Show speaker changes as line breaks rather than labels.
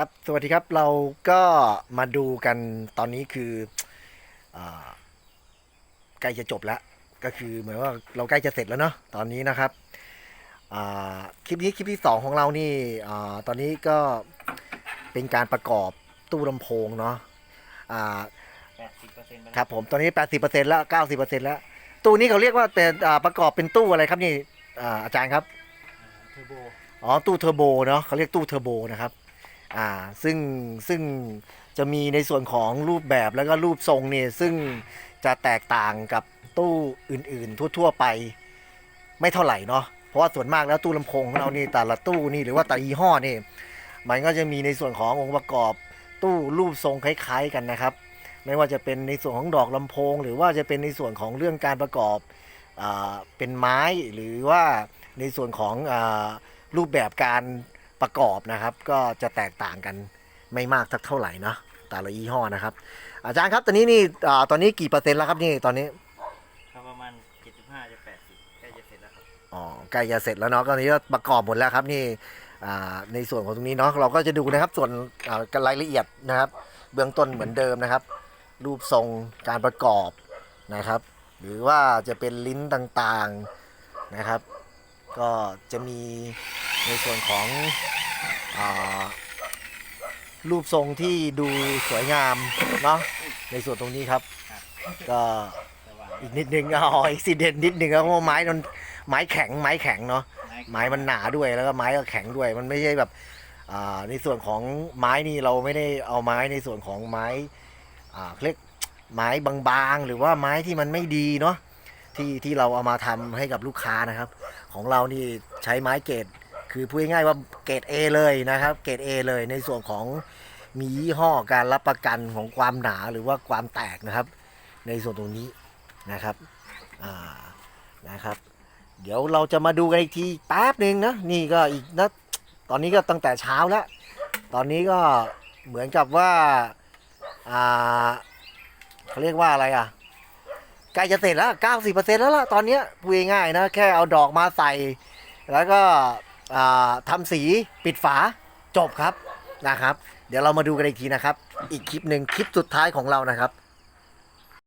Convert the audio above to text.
ครับ สวัสดีครับ เราก็มาดูกันตอนนี้คืออาใกล้จะจบแล้ว ก็คือเหมือนว่าเราใกล้จะเสร็จแล้วเนาะ ตอนนี้นะครับอ่าคลิปนี้คลิปที่สองของเรานี่อาตอนนี้ก็เป็นการประกอบตู้ลำโพงเนาะอ่า
แปดสิบเปอร์เซ็นต์ไป
ครับผม ตอนนี้ 80%แล้ว 90%แล้ว ตู้นี้เขาเรียกว่าเป็นอ่าประกอบเป็นตู้อะไรครับนี่อ่าอาจารย์ครับ
เทอร์โบ
อ๋อ ตู้เทอร์โบเนาะเขาเรียกตู้เทอร์โบนะครับ อ่าซึ่งซึ่งจะมีในส่วนของรูปแบบแล้วก็รูปทรงเนี่ยซึ่งจะแตกต่างกับตู้อื่นๆ ทั่ว ๆ ไปไม่เท่าไหร่เนาะเพราะว่าส่วนมากแล้วตู้ลำโพงของเรานี่แต่ละตู้นี่หรือว่าแต่ยี่ห้อนี่มันก็จะมีในส่วนขององค์ประกอบตู้รูปทรงคล้าย ๆ กันนะครับ ไม่ว่าจะเป็นในส่วนของดอกลำโพง หรือว่าจะเป็นในส่วนของเรื่องการประกอบอเป็นไม้หรือว่าในส่วนของอรูปแบบการ ประกอบนะครับ ก็จะแตกต่างกันไม่มากสักเท่าไหร่เนาะแต่ละยี่ห้อนะครับ อาจารย์ครับตอนนี้นี่อาตอนนี้กี่เปอร์เซ็นต์แล้วครับนี่ตอนนี้
ครับประมาณเจ็ดสิบห้าจะแปดสิบใกล้จะเสร็จแล้วครับ
อ๋อใกล้จะเสร็จแล้วเนาะตอนนี้ก็ประกอบหมดแล้วครับนี่อ่าในส่วนของตรงนี้เนาะเราก็จะดูนะครับส่วนอ่ารายละเอียดนะครับ เบื้องต้นเหมือนเดิมนะครับ รูปทรงการประกอบนะครับ หรือว่าจะเป็นลิ้นต่างๆนะครับ ก็จะมี ในส่วนของอรูปทรงที่ดูสวยงามเนาะในส่วนตรงนี้ครับ ก็อีกนิดนึงอ๋ออีกสิเด่นนิดนึงครับเพราะไม้มันไม้แข็งไม้แข็งเนาะไม้มันหนาด้วยแล้วก็ไม้ก็แข็งด้วย มันไม่ใช่แบบในส่วนของไม้นี่เราไม่ได้เอาไม้ในส่วนของไม้เรียกไม้บางๆ หรือว่าไม้ที่มันไม่ดีเนาะที่ที่เราเอามาทำให้กับลูกค้านะครับ ของเรานี่ใช้ไม้เกรด คือพูดง่ายๆว่าเกรด A เลยนะครับ เกรด A เลยในส่วนของมียี่ห้อการรับประกันของความหนาหรือว่าความแตกนะครับ ในส่วนตรงนี้นะครับอ่านะครับ เดี๋ยวเราจะมาดูกันอีกทีแป๊บหนึ่งนะนี่ก็อีกนะตอนนี้ก็ตั้งแต่เช้าแล้ว ตอนนี้ก็เหมือนกับว่าอ่าเขาเรียกว่าอะไรอะใกล้จะเสร็จแล้ว 90%แล้วล่ะตอนนี้พูดง่ายๆนะ แค่เอาดอกมาใส่ แล้วก็ อ่าทำสีปิดฝาจบครับนะครับ เดี๋ยวเรามาดูกันอีกทีนะครับ อีกคลิปหนึ่งคลิปสุดท้ายของเรานะครับ